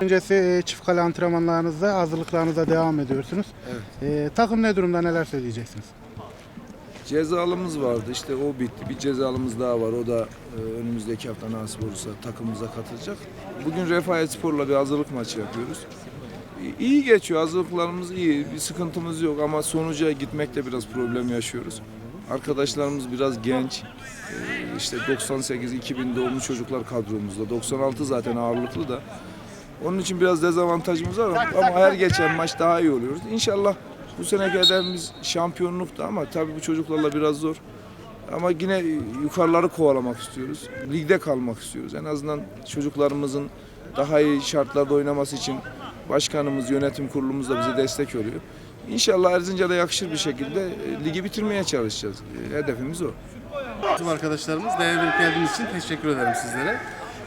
Öncesi e, çift kale antrenmanlarınızda, hazırlıklarınıza devam ediyorsunuz. E, takım ne durumda neler söyleyeceksiniz? Cezalımız vardı işte o bitti. Bir cezalımız daha var. O da e, önümüzdeki hafta nasip olursa takımımıza katılacak. Bugün Refahiyet Spor'la bir hazırlık maçı yapıyoruz. İyi geçiyor. Hazırlıklarımız iyi. Bir sıkıntımız yok ama sonuca gitmekte biraz problem yaşıyoruz. Arkadaşlarımız biraz genç. E, işte 98-2000 doğumlu çocuklar kadromuzda. 96 zaten ağırlıklı da. Onun için biraz dezavantajımız var ama her geçen maç daha iyi oluyoruz. İnşallah bu seneki hedefimiz şampiyonluktu ama tabii bu çocuklarla biraz zor. Ama yine yukarıları kovalamak istiyoruz. Ligde kalmak istiyoruz. En azından çocuklarımızın daha iyi şartlarda oynaması için başkanımız, yönetim kurulumuz da bize destek oluyor. İnşallah Erzincan'a yakışır bir şekilde e, ligi bitirmeye çalışacağız. E, Hedefimiz o. Tüm arkadaşlarımız değer verip geldiğiniz için teşekkür ederim sizlere.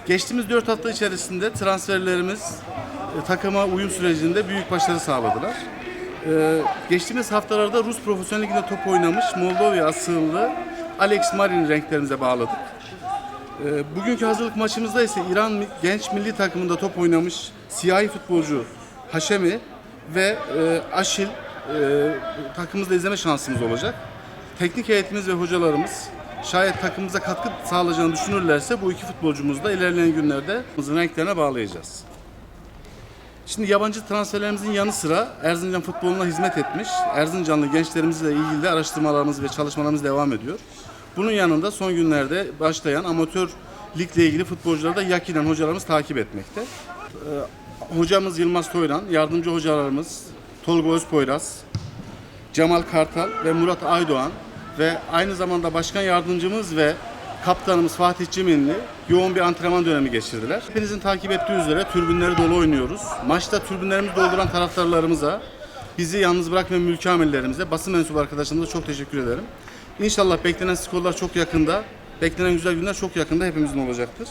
Geçtiğimiz 4 hafta içerisinde transferlerimiz e, takıma uyum sürecinde büyük başarı sağladılar. E, geçtiğimiz haftalarda Rus Profesyonel Ligi'nde top oynamış Moldova asıllı Alex Marin renklerimize bağladık. E, bugünkü hazırlık maçımızda ise İran genç milli takımında top oynamış siyahi futbolcu Haşemi ve e, Aşil takımımızda izleme şansımız olacak. Teknik heyetimiz ve hocalarımız şayet takımımıza katkı sağlayacağını düşünürlerse bu iki futbolcumuzu da ilerleyen günlerde renklerine bağlayacağız. Şimdi yabancı transferlerimizin yanı sıra Erzincan futboluna hizmet etmiş Erzincanlı gençlerimizle ilgili de araştırmalarımız ve çalışmalarımız devam ediyor. Bunun yanında son günlerde başlayan amatör ligle ilgili futbolcuları da yakinen hocalarımız takip etmekte. Ee, hocamız Yılmaz Toylan, yardımcı hocalarımız Tolga Özpoyraz, Cemal Kartal ve Murat Aydoğan ve aynı zamanda başkan yardımcımız ve kaptanımız Fatih Ciminli yoğun bir antrenman dönemi geçirdiler. Hepinizin takip ettiği üzere türbünleri dolu oynuyoruz. Maçta türbünlerimizi dolduran taraftarlarımıza, bizi yalnız bırakmayan mülki amirlerimize, basın mensubu arkadaşlarımıza çok teşekkür ederim. İnşallah beklenen skorlar çok yakında, beklenen güzel günler çok yakında hepimizin olacaktır.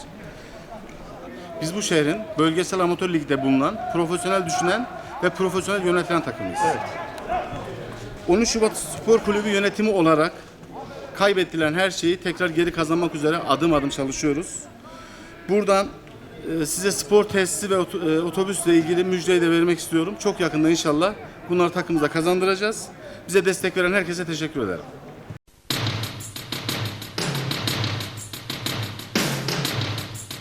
Biz bu şehrin bölgesel amatör ligde bulunan, profesyonel düşünen ve profesyonel yönetilen takımıyız. 13 Şubat Spor Kulübü yönetimi olarak kaybettilen her şeyi tekrar geri kazanmak üzere adım adım çalışıyoruz. Buradan e, size spor tesisi ve e, otobüsle ilgili müjdeyi de vermek istiyorum. Çok yakında inşallah bunları takımıza kazandıracağız. Bize destek veren herkese teşekkür ederim.